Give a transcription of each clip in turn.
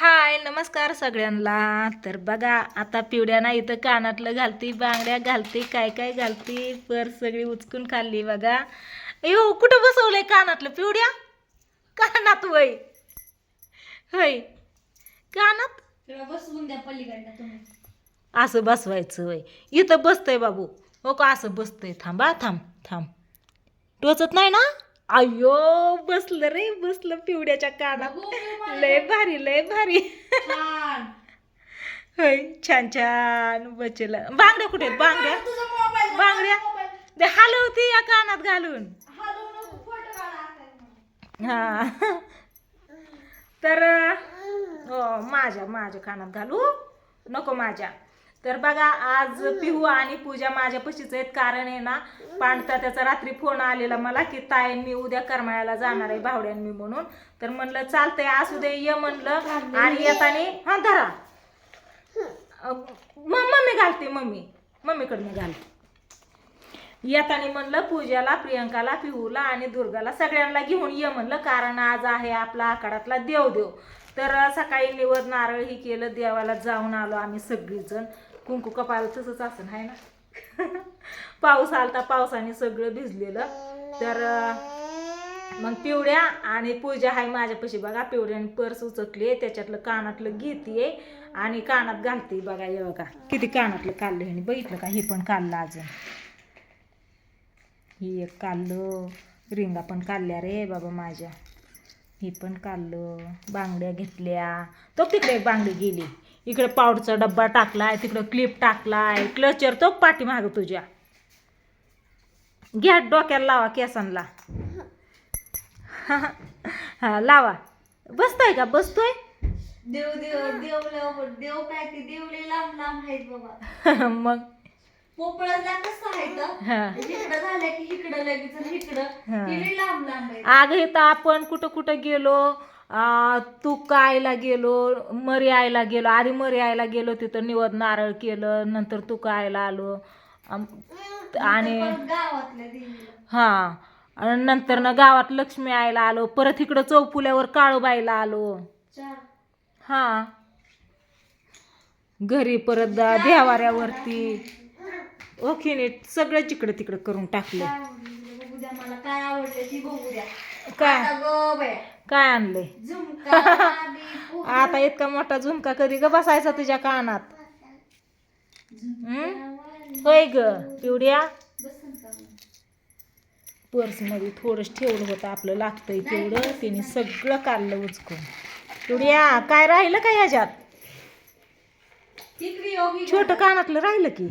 हाय नमस्कार सगळ्यांना. तर बघा आता पिवड्या ना इथं कानातलं घालती बांगड्या घालती काय काय घालती पर सगळी उचकून खाल्ली बघा. अयो कुठं बसवलंय कानातलं? पिवड्या कानात वय. होय. कानात? बसवून द्या पलीकडनं तुम्ही. असं बसवायचं वय इथं बसतंय बाबू. हो का असं बसतंय. थांबा थांब थांब. टोचत नाही ना? अयो बसलं रे बसलं पिवड्याच्या कानात. लय भारी लय भारी. होय छान छान. बचलं. बांगड्या कुठे बांगड्या. बांगड्या. ते हलवती या कानात घालून. हा तर हो माझ्या माझ्या कानात घालू. नको माझ्या. तर बघा आज पिहू आणि पूजा माझ्या पशीच आहेत. कारण आहे ना पांडता त्याचा रात्री फोन आलेला मला की ताई मी उद्या करमाळ्याला जाणार आहे भावड्यान मी म्हणून. तर म्हणलं चालतंय असू दे ये म्हणलं. आणि येताना हा धरा. मम्मी घालते मम्मी. मम्मीकडे मी घालते. येताना म्हणलं पूजाला प्रियंकाला पिहूला आणि दुर्गाला सगळ्यांना घेऊन ये म्हणलं. कारण आज आहे आपला आखाडातला देवदेव. तर सकाळी निवड नारळ ही केलं देवाला जाऊन आलो आम्ही सगळीजण. कुंकू कपाळ तसंच असं आहे ना? पाऊस आलता पावसाने सगळं भिजलेलं. तर मग पिवड्या आणि पूजा आहे माझ्यापाशी बघा पिवड्याने पर्स उचकली त्याच्यातलं कानातलं घेते आणि कानात घालते बघा हे बघा. किती कानातलं काढलं ह्याने बघितलं का? हे पण काढलं अजून. ही एक काढलं. रिंगा पण काढल्या रे बाबा माझ्या. ही पण काढलं. बांगड्या घेतल्या. तो तिकडे एक बांगडी गेली. इकडे पावडरचा डब्बा टाकलाय तिकडं क्लिप टाकलाय. क्लचर तो पाठीमाग तुझ्या. घ्या डोक्याला लावा केसांना. हा लावा. बसतोय का? बसतोय? देव देव देव देव काय ते देवले लांब लांब आहेत बाबा. मग? पोपळाला कसं आहे तर हा. इकडं झालं की इकडं लगेच इकडं. हा. हे लांब लांब आहे अगं इथं आपण कुठं कुठं गेलो तू कायला गेलो मरी आयला गेलो आधी मरी आयला गेलो तिथं निवद नारळ केलं नंतर तू कायला आलो. आणि हां आणि नंतर ना गावात लक्ष्मी आयला आलो परत इकडं चौपुल्यावर काळूबाईला आलो. हां. घरी परत देवाऱ्यावरती. ओके नीट सगळं तिकडं तिकडं करून टाकलं. काय आवडलं काय? काय पोहे. आता इतका मोठा झुमका कधी ग बसायचा तुझ्या कानात? होय ग पिवड्या? पर्समध्ये थोडंच ठेवलं होतं आपलं लागतंय तेवढं. तिने सगळं काढलं उचकून. पिवड्या काय राहिलं का ह्याच्यात? योगी छोटं कानातलं राहिलं की.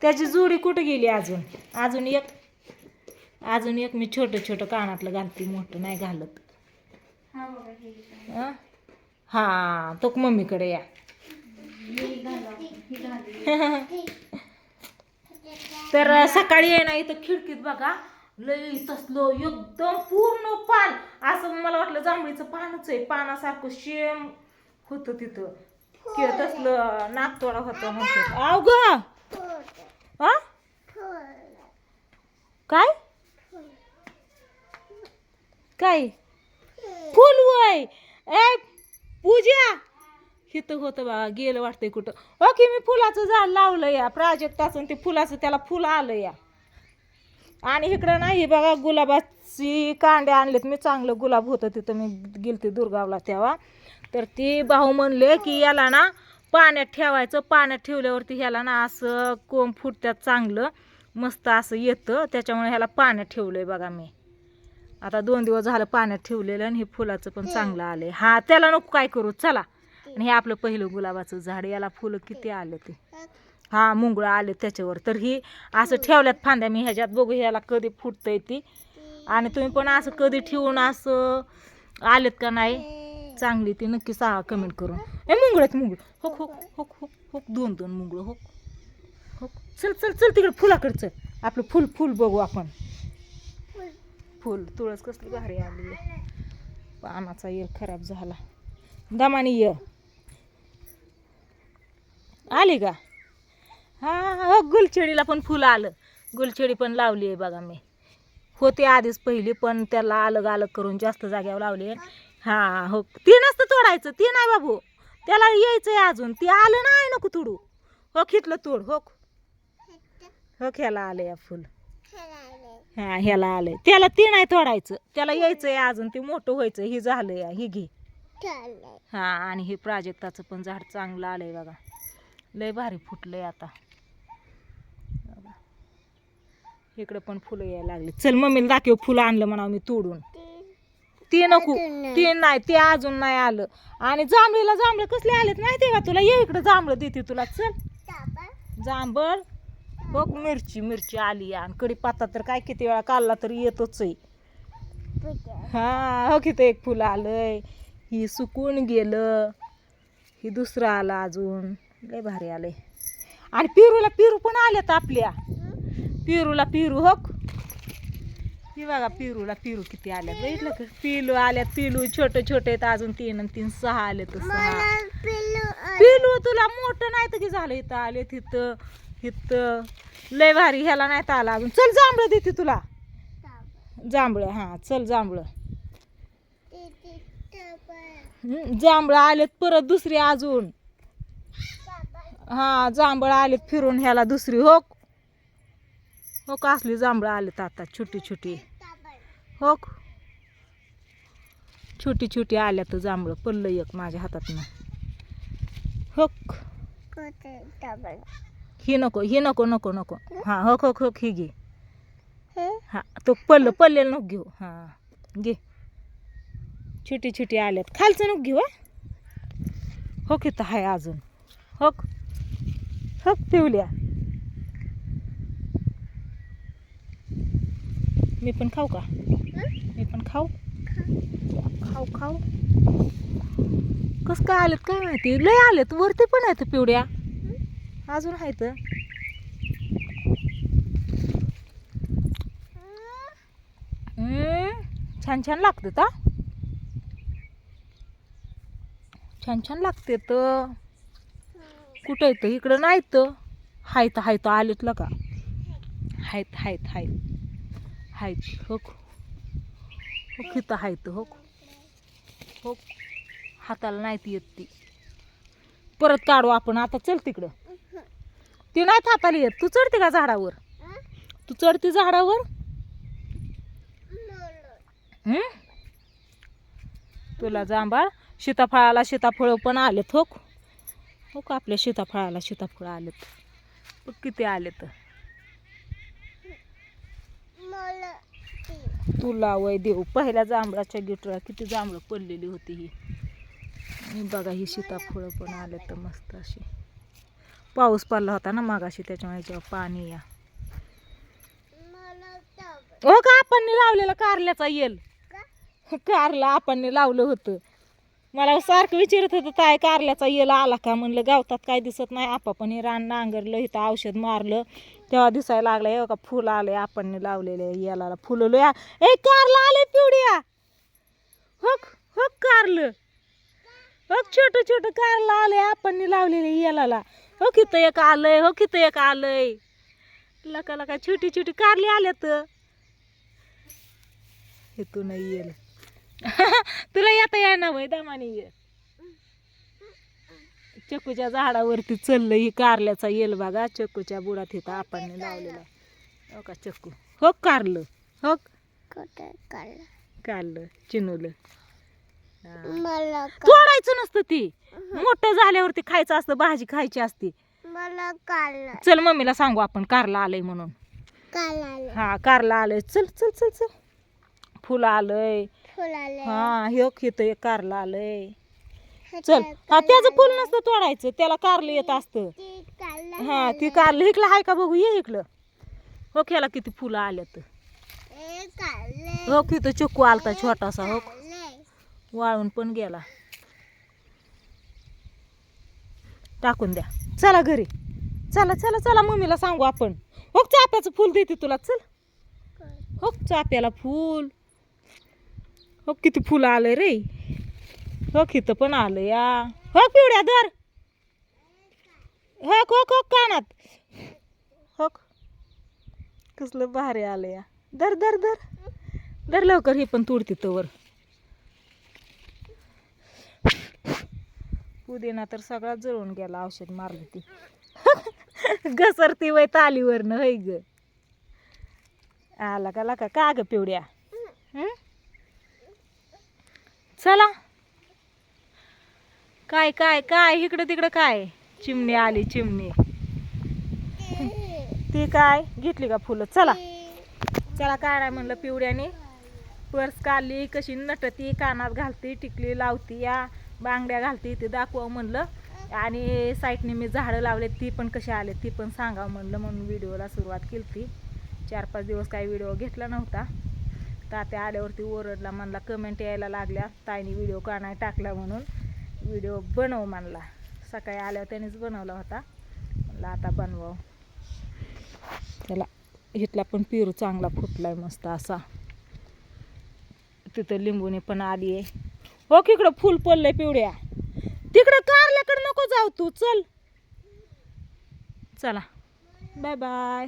त्याची जोडी कुठं गेली अजून? अजून एक अजून एक मी छोटं छोटं कानातलं घालते मोठं नाही घालत. हा हे. हं? हा तो मम्मीकडे या. तर सकाळी आहे ना इथं खिडकीत बघा लई तसलं एकदम पूर्ण पान. असं मला वाटलं जांभळीचं पानच आहे. पानासारखं शेम होतं तिथं. कि तसलं नागतोडा होता म्हणतो हा? काय? काय? फुल वय. ए पूजा. हिथं होतं बा गेलं वाटतंय कुठं. ओके मी फुलाचं झाड लावलं या. प्राजक्ताचं ते फुलाचं त्याला फुल आलं या. आणि इकडं नाही बघा गुलाबाची कांडे आणलेत. मी चांगलं गुलाब होतं तिथं. मी गेलते दुर्गावला तेव्हा. तर ती भाऊ म्हणले की याला ना पाण्यात ठेवायचं. पाण्यात ठेवल्यावरती ह्याला ना असं कोंब फुटत्यात चांगलं. मस्त असं येतं. त्याच्यामुळे ह्याला पाण्यात ठेवलं आहे बघा मी. आता दोन दिवस झालं पाण्यात ठेवलेलं आणि हे फुलाचं पण चांगलं आलंय. हा त्याला नको काय करू चला. आणि हे आपलं पहिलं गुलाबाचं झाड याला फुलं किती आले ते. हा. मुंगळं आले त्याच्यावर. तर ही असं ठेवल्यात फांद्या मी ह्याच्यात बघू ह्याला कधी फुटतंय ती. आणि तुम्ही पण असं कधी ठेवून असं आलेत का नाही? चांगली ती नक्की सांगा कमेंट करून. ए मुंगळ्यात मुंगळ. होक होक होक होक होक. दोन दोन मुंगळं होक. होक. चल चल चल तिकडे फुलाकडे चल. आपलं फुल फुल बघू आपण. फुल तुळस कसली भारी आली. आहे. पानाचा येर खराब झाला. दमानी ये आली का? हा हो पण फुलं आलं. गुलछेडी पण लावली आहे बघा मी. होते आधीच पहिली पण त्याला अलग अलग करून जास्त जाग्यावर लावली आहे. हा हो. ती नसतं तोडायचं. ती नाही बाबू. त्याला यायचंय अजून. ते आलं नाही नको तोडू. हो खितलं तोड. हो. हो ह्याला आलं या फुल. हा ह्याला आलंय. त्याला ते नाही तोडायचं त्याला यायचंय अजून ते मोठं व्हायचं. हे झालंय ही हे घे. हा आणि हे प्राजक्ताचं पण झाड चांगलं आलंय बघा. लय भारी फुटलंय आता. इकडं पण फुलं यायला लागली. चल मम्मीला दाखव फुलं आणलं म्हणा मी तोडून. ते नको. ते नाही ते अजून नाही आलं. आणि जांभळीला जांभळं कसले आलेत माहितीये का तुला? ये इकडं जांभळं देते तुला. चल. जांभळ. बघ मिरची मिरची आली आणि कडीपत्ता तर काय किती वेळा काढला तरी येतोच आहे. हा हो किती एक फुलं आलंय. ही सुकून गेलं. ही दुसरं आलं अजून. लय भारी आलंय. आणि पिरूला पिरू पण आल्यात आपल्या. पिरूला पिरू हो ही बघा पिरूला पिरू किती आल्यात. बघितलं का? पिलू आल्यात पिलू छोटे छोटे आहेत अजून तीन आणि तीन सहा आले तर सहा पिलू तुला मोठं नाही तर की झालं इथं आले तिथं इथं लय भारी ह्याला नाही तर आला अजून. चल जांभळं देते तुला. जांभळं हां चल जांभळं. जांभळं आलेत परत दुसरी अजून. हां जांभळं आलेत फिरून ह्याला दुसरी हो. हो का असली जांभळं आलेत आता छोटी छोटी. हो छोटी छोटी आल्यात जांभळं पडलं एक माझ्या हातातनं. हो ही नको ही नको नको. नको हा हो हो हो ही घे. हा? तो पल्ल पल्लेलं नको घेऊ. हा घे. छोटी छोटी आल्यात. खालचं नको घेऊ हा. हो की तर आहे अजून. हो हो पिवल्या. मी पण खाऊ का? मी पण खाऊ? खाऊ खाऊ. कस काय आलेत काय माहिती? लय आलेत. वरती पण आहेत पिवड्या. अजून आहेत छान छान लागते का छान छान लागते तर. कुठं येतं इकडं नाही तर. हायत हायत आलेत का हायत हायत हायत हायत हो हो हायत हो हो हाताला नाहीत येत ती. परत काढू आपण. आता चल तिकडं. ती नाही हाताला येत. तू चढते का झाडावर? तू चढते झाडावर? तुला जांभाळ. सीताफळाला सीताफळ पण आलेत हो. हो का? आपल्या सीताफळाला सीताफळ आलेत. बघ किती आलेत. तुला वय देऊ. पहिल्या जांभळाच्या गिटला किती जांभळं पडलेली होती ही. बघा ही सीताफळं पण आले मस्त अशी. पाऊस पडला होता ना मागाशी त्याच्यामुळे जेव्हा पाणी या. हो का? आपण लावलेला कारल्याचा येल. कारला आपण लावलं होतं. मला सारखं विचारत होतं काय कारल्याचा येल आला का? म्हणलं गावतात काय दिसत नाही. आपा पण हे रान नांगरलं इथं औषध मारलं. तेव्हा दिसायला लागलं हे का फुलं आले आपण लावलेले याला फुलं. लोया ए कारला आले पिवड्या होक होक कारलं. हो छोटं छोटं कारला आलंय आपण लावलेले याला हो कितं एक आलंय हो कितं एक आलंय. लका लका छोटी छोटी कारली आल्यात. हे तू नाही येईल. तुला येता येणार वय दमाने ये. चक्कूच्या झाडावरती चाललं ही कारल्याचा येल बघा. चक्कूच्या बुडात इथं आपण लावलेला हो का चक्कू हो कारलं. हो. कारलं? चिनवलं मला तोडायचं नसतं ती. मोठं झाल्यावरती खायचं असतं भाजी खायची असते. मला चल मम्मीला सांगू आपण कारला आलंय म्हणून. हा कारला आलंय. चल चल चल चल. फुलं आलंय. हा हे खेत कारला आलंय. चल हा त्याचं फुल नसतं तोडायचं त्याला कारलं येत असतं. हा ती कारलं इकलं आहे का बघू? ये इकलं हो ह्याला किती फुलं आल्यात. हो किती चक्कू आलता छोटासा हो वाळून पण गेला. टाकून द्या. चला घरी. चला चला चला मम्मीला सांगू आपण. हो चाप्याचं फुल देते तुला. चल. हो चाप्याला फुल. हो किती फुलं आलं रे. हो किती पण आलं या हो पिवड्या धर. हो हो हो कानात. हो. कसलं भारी आलं या धर धर धर. धर लवकर हे पण तोडते तवर. पुदिना तर सगळा जळून गेला औषध मारली ती. घसरती वय तालीवरनं होय ग. आला का लाका का? ग पिवड्या? चला. काय काय काय? इकडं तिकडं काय? चिमणी आली चिमणी. ती काय? घेतली का फुलं? चला. चला काय म्हणलं पिवड्याने. पर्स काढली कशी नटती कानात घालती टिकली लावती या. बांगड्या घालती ते दाखवावं म्हणलं. आणि साईडने मी झाडं लावले ती पण कशी आले ती पण सांगावं म्हणलं. म्हणून व्हिडिओला सुरुवात केली ती चार पाच दिवस काही व्हिडिओ घेतला नव्हता. तात्या आल्यावरती ओरडला म्हणला कमेंट यायला लागल्या. ताईने व्हिडिओ का नाही टाकला म्हणून व्हिडिओ बनव म्हणला. सकाळी आल्यावर त्यानेच बनवला होता. म्हणला आता बनवावं. त्याला इथला पण पेरू चांगला फुटलाय मस्त असा. तिथं लिंबूने पण आली आहे हो इकडं फुल पडलंय पिवड्या तिकडं कारल्याकडे नको जाऊ तू चल. चला. Bye bye